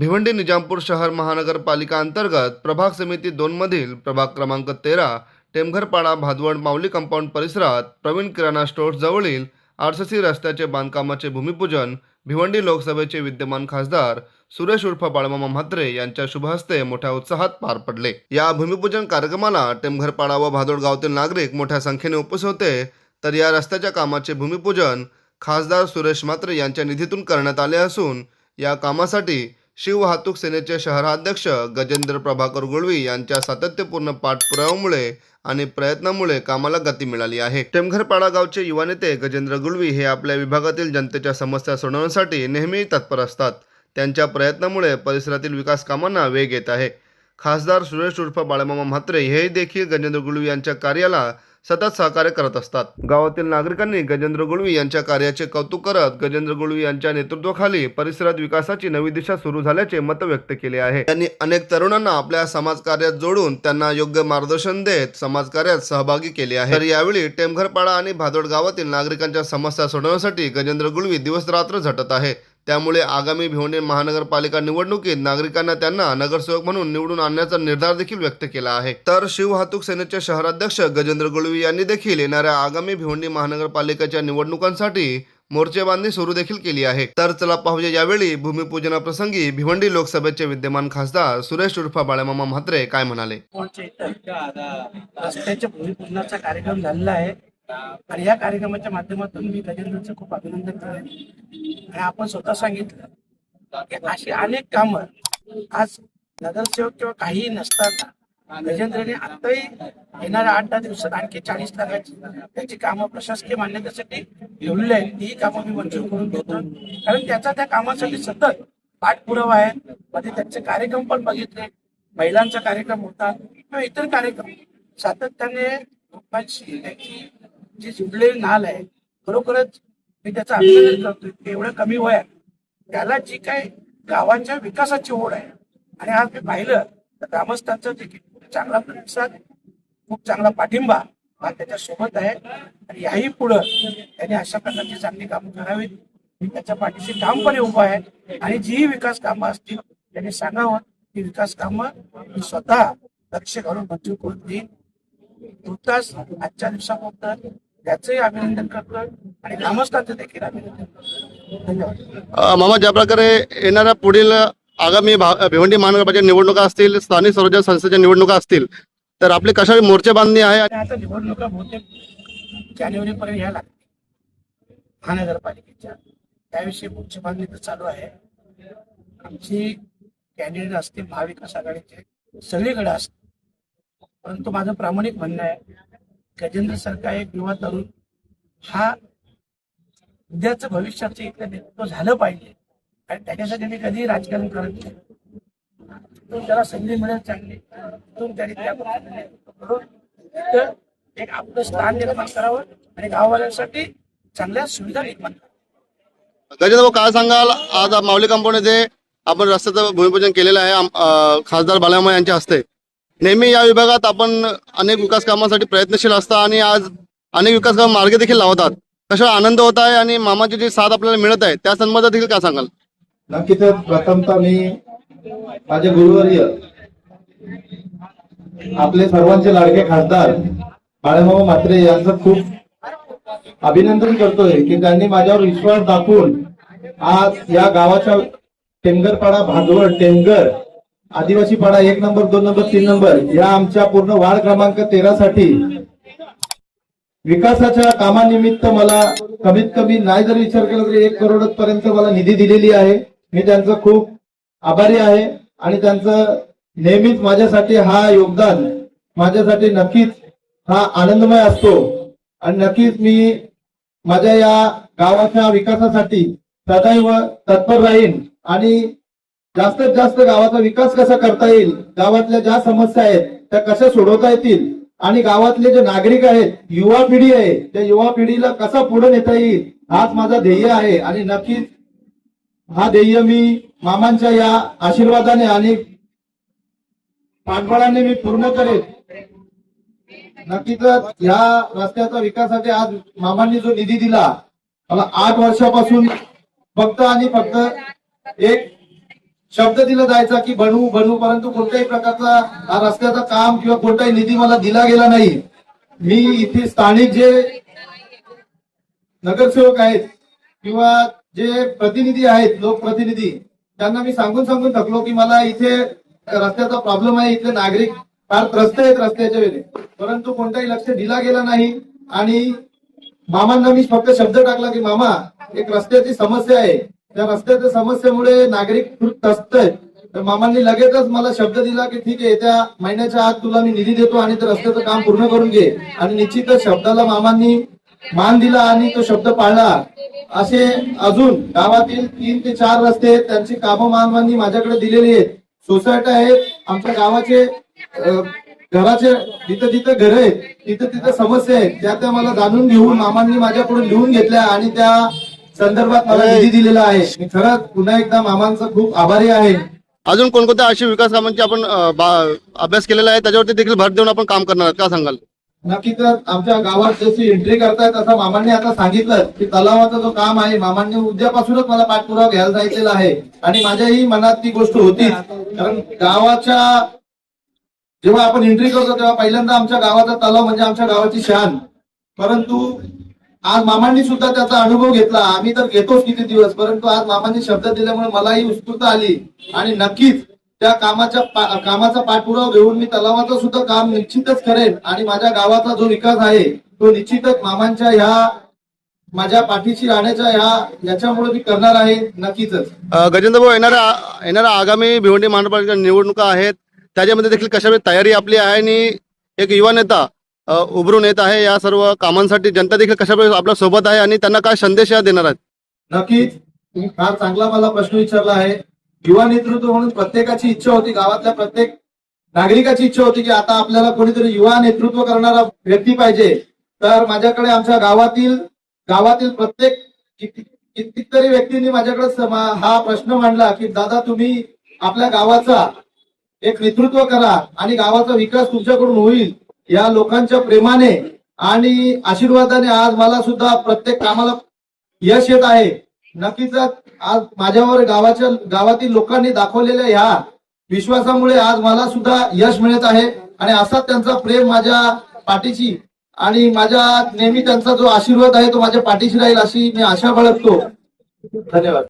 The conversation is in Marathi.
भिवंडी निजामपूर शहर महानगरपालिका अंतर्गत प्रभाग समिती दोनमधील प्रभाग क्रमांक तेरा टेमघरपाडा भादवड माऊली कंपाऊंड परिसरात प्रवीण किराणा स्टोअर्स जवळील आरसीसी रस्त्याचे बांधकामाचे भूमिपूजन भिवंडी लोकसभेचे विद्यमान खासदार सुरेश उर्फ बाळमामा म्हात्रे यांच्या शुभहस्ते मोठ्या उत्साहात पार पडले. या भूमिपूजन कार्यक्रमाला टेमघरपाडा व भादोड गावातील नागरिक मोठ्या संख्येने उपस्थित होते. तर या रस्त्याच्या कामाचे भूमिपूजन खासदार सुरेश म्हात्रे यांच्या निधीतून करण्यात आले असून या कामासाठी शिव वाहतूक सेनेचे शहराध्यक्ष गजेंद्र प्रभाकर गुळवी यांच्या सातत्यपूर्ण पाठपुराव्यामुळे आणि प्रयत्नामुळे कामाला गती मिळाली आहे. टेमघरपाडा गावचे युवा नेते गजेंद्र गुळवी हे आपल्या विभागातील जनतेच्या समस्या सोडवण्यासाठी नेहमी तत्पर असतात. त्यांच्या प्रयत्नामुळे परिसरातील विकास कामांना वेग येत आहे. खासदार सुरेश उर्फ बाळमामा म्हात्रे हे देखील गजेंद्र गुळवी यांच्या कार्याला सतत सहकार्य करत असतात. गावातील नागरिकांनी गजेंद्र गुळवी यांच्या कार्याचे कौतुक करत गजेंद्र गुळवी यांच्या नेतृत्वाखाली परिसरात विकासाची नवी दिशा सुरू झाल्याचे मत व्यक्त केले आहे. त्यांनी अनेक तरुणांना आपल्या समाजकार्यात जोडून त्यांना योग्य मार्गदर्शन देत समाजकार्यात सहभागी केले आहे. तर यावेळी टेमघरपाडा आणि भादोड गावातील नागरिकांच्या समस्या सोडवण्यासाठी गजेंद्र गुळवी दिवस रात्र झटत आहे. त्यामुळे आगामी भिवंडी महानगरपालिका निवडणुकीत नागरिकांना त्यांना नगरसेवक म्हणून निवडून आणण्याचा निर्धार देखील व्यक्त केला आहे. तर शिववाहतूक सेनेचे शहराध्यक्ष गजेंद्र गुळवी यांनी देखील येणाऱ्या आगामी भिवंडी महानगरपालिकेच्या निवडणुकांसाठी मोर्चेबांधणी सुरू देखील केली आहे. तर चला पाहूया यावेळी भूमिपूजनाप्रसंगी भिवंडी लोकसभेचे विद्यमान खासदार सुरेश उर्फ बाळमामा म्हात्रे काय म्हणाले? रस्त्याच्या भूमिपूजनाचा कार्यक्रम झालेला आहे. आणि या कार्यक्रमाच्या माध्यमातून मी गजेंद्रचं खूप अभिनंदन करेन. आणि आपण स्वतः सांगितलं की अशी अनेक कामं आज नगरसेवक किंवा काहीही नसताना गजेंद्रने आताही येणाऱ्या आठ दहा दिवसात आणखी चाळीस लाखाची त्याची कामं प्रशासकीय मान्यतेसाठी ठेवलेली आहेत. ही कामं मी मंजूर करून देतो. कारण त्याचा त्या कामासाठी सतत पाठपुरावा आहे. मध्ये त्यांचे कार्यक्रम पण बघितले. महिलांचा कार्यक्रम होता किंवा इतर कार्यक्रम. सातत्याने लोकांशी त्यांची जे जुडलेली नाल आहे खरोखरच मी त्याचा अभिनंदन करतोय. एवढं कमी वयात त्याला जी काही गावांच्या विकासाची ओढ आहे आणि आज मी पाहिलं तर ग्रामस्थांचा देखील चांगला प्रतिसाद खूप चांगला पाठिंबा हा त्याच्यासोबत आहे. आणि याही पुढं त्याने अशा प्रकारची चांगली कामं करावीत. मी त्याच्या पाठीशी ठामपणे उभा आहे. आणि जीही विकास कामं असतील त्याने सांगावं की विकास कामं मी स्वतः लक्ष घालून मंजूर करून देईन. तुर्तास आजच्या दिवसाबद्दल त्याचंही अभिनंदन करतो आणि ग्रामस्थांचं देखील अभिनंदन करतो. धन्यवाद. अ, मामा ज्या प्रकारे येणाऱ्या पुढील आगामी भिवंडी महानगरपालिका निवडणुका असतील स्थानिक स्वराज्य संस्थेच्या निवडणुका असतील तर आपली कशा मोर्चे बांधणी आहे आता निवडणुका बहुतेक जानेवारी पर्यंत ह्या लागतील. महानगरपालिकेच्या. त्याविषयी पुढची बांधणी तर चालू आहे. आमची कॅन्डिडेट असतील महाविकास आघाडीचे सगळीकडे असतील. परंतु माझं प्रामाणिक म्हणणं आहे गजेंद्र सरकार एक युवा तरुण हा उद्याचं भविष्याचं इथलं नेतृत्व झालं पाहिजे. आणि त्याच्यासाठी मी कधीही राजकारण करत नाही. तिथून त्याला संधी मिळेल चांगली. तिथून त्यांनी त्या करून एक आपलं स्थान निर्माण करावं आणि गाववाल्यांसाठी चांगल्या सुविधा निर्माण गजेंद्र काय सांगाल? आज माऊली कंपाऊंड येथे आपण रस्त्याचं भूमिपूजन केलेलं आहे. खासदार बालामा यांच्या हस्ते. नेहमी या विभागात आपण अनेक विकास कामासाठी प्रयत्नशील असता आणि आज अनेक विकास काम मार्ग देखील लावतात. कशा आनंद होत आहे आणि मामाची जी साथ आपल्याला मिळत आहे त्या संदर्भात देखील काय सांगाल? नक्कीच प्रथमतः मी माझे गुरुवर्य आपले सर्वांचे लाडके खासदार बाळाभाऊ म्हात्रे यांचं खूप अभिनंदन करतोय की त्यांनी माझ्यावर विश्वास दाखवून आज या गावाच्या टेमगरपाडा भांडवळ टेमगर आदिवासी पाडा एक नंबर दोन नंबर तीन नंबर या आमच्या पूर्ण वार्ड क्रमांक तेरा साठी विकासाच्या कामानिमित्त मला कमीत कमी नाही जरी विचार केला तरी एक करोड पर्यंत मला निधी दिलेली आहे. मी त्यांचं खूप आभारी आहे आणि त्यांचं नेहमीच माझ्यासाठी हा योगदान माझ्यासाठी नक्कीच हा आनंदमय असतो. आणि नक्कीच मी माझ्या या गावाच्या विकासासाठी सदैव तत्पर राहीन आणि जास्तीत जास्त गावाचा विकास कसा करता येईल गावातल्या ज्या समस्या आहेत त्या कशा सोडवता येतील आणि गावातले जे नागरिक आहेत युवा पिढी आहे त्या युवा पिढीला कसा पुढे नेता येईल हाच माझा ध्येय आहे. आणि नक्कीच हा ध्येय मी मामांच्या या आशीर्वादाने आणि पाठबळाने मी पूर्ण करेन. नक्कीच ह्या रस्त्याचा विकासासाठी आज मामांनी जो निधी दिला मला आठ वर्षापासून फक्त आणि फक्त एक शब्द दिला जायचा की बनवू बनवू परंतु कोणत्याही प्रकारचा हा रस्त्याचा काम किंवा कोणताही निधी मला दिला गेला नाही. मी इथे स्थानिक जे नगरसेवक आहेत किंवा जे प्रतिनिधी आहेत लोकप्रतिनिधी त्यांना मी सांगून सांगून थकलो की मला इथे रस्त्याचा प्रॉब्लेम आहे. इथले नागरिक फार त्रस्त आहेत रस्त्याच्या वेळी. परंतु कोणताही लक्ष दिला गेला नाही आणि मामांना मी फक्त शब्द टाकला की मामा एक रस्त्याची समस्या आहे. त्या रस्त्याच्या समस्येमुळे नागरिक खूप तर मामांनी लगेचच मला शब्द दिला की ठीक आहे त्या महिन्याच्या आत तुला मी निधी देतो आणि ते रस्त्याचं काम पूर्ण करून घे. आणि निश्चितच शब्दाला मामांनी मान दिला आणि तो शब्द पाळला. असे अजून गावातील तीन ते चार रस्ते आहेत त्यांची कामं मामांनी माझ्याकडे दिलेली आहेत. सोसायटी आहेत आमच्या गावाचे घराचे जिथं जिथं घर आहेत तिथं तिथं समस्या आहेत. त्या त्या मला जाणून घेऊन मामांनी माझ्याकडून लिहून घेतल्या आणि त्या संदर्भात मला निधी दिलेला आहे. मी खरंच पुन्हा एकदा मामांचा खूप आभारी आहे. अजून कोणकोणत्या अशी विकास कामांची आपण अ, बा- अभ्यास केलेला आहे? त्याच्यावरती देखील भर देऊन आपण काम करणार आहात. का सांगाल? नक्की तर आमच्या गावात जशी एंट्री करतायत असं मामांनी आता सांगितलं की तलावाचा जो काम आहे मामांनी उद्यापासूनच मला पाठपुरावा घ्यायला जायचेला आहे. आणि माझ्याही मनात ती गोष्ट होती. कारण गावाच्या जेव्हा आपण एंट्री करतो तेव्हा पहिल्यांदा आमच्या गावाचा तलाव म्हणजे आमच्या गावाची शान. परंतु आज मामांनी सुद्धा त्याचा अनुभव घेतला. आम्ही तर घेतोच किती दिवस परंतु आज मामांनी शब्द दिल्यामुळे मलाही उत्स्फूर्त आली. आणि नक्कीच त्या कामाच्या पा- कामाचा पाठपुरावा घेऊन मी तलावाचं सुद्धा काम निश्चितच करेन. आणि माझ्या गावाचा जो विकास आहे तो निश्चितच मामांच्या ह्या माझ्या पाठीशी राहण्याच्या ह्या याच्यामुळे मी करणार आहे नक्कीच गजेंद्र भाऊ येणाऱ्या येणाऱ्या आगामी भिवंडी महानगरपालिका निवडणुका आहेत. त्याच्यामध्ये देखील कशा तयारी आपली आहे? आणि एक युवा नेता उभरून येत आहे या सर्व कामांसाठी. जनता देखील कशा आपल्यासोबत आहे आणि त्यांना काय संदेश या देणार आहेत? नक्कीच. तुम्ही फार चांगला मला प्रश्न विचारला आहे. युवा नेतृत्व म्हणून प्रत्येकाची इच्छा होती गावातल्या प्रत्येक नागरिकाची इच्छा होती की आता आपल्याला कोणीतरी युवा नेतृत्व करणारा व्यक्ती पाहिजे. तर माझ्याकडे आमच्या गावातील गावातील प्रत्येक किती- कितीतरी व्यक्तींनी माझ्याकडे समा- हा प्रश्न मांडला की दादा तुम्ही आपल्या गावाचा एक नेतृत्व करा आणि गावाचा विकास तुमच्याकडून होईल. या लोकांच्या प्रेमाने आणि आशीर्वादाने आज मला सुद्धा प्रत्येक कामाला यश येत आहे. नक्कीच आज माझ्यावर गावाच्या गावातील लोकांनी दाखवलेल्या ह्या विश्वासामुळे आज मला सुद्धा यश मिळत आहे आणि असा त्यांचा प्रेम माझ्या पाठीशी आणि माझ्या नेहमी त्यांचा जो आशीर्वाद आहे तो माझ्या पाठीशी राहील अशी मी आशा बाळगतो. धन्यवाद.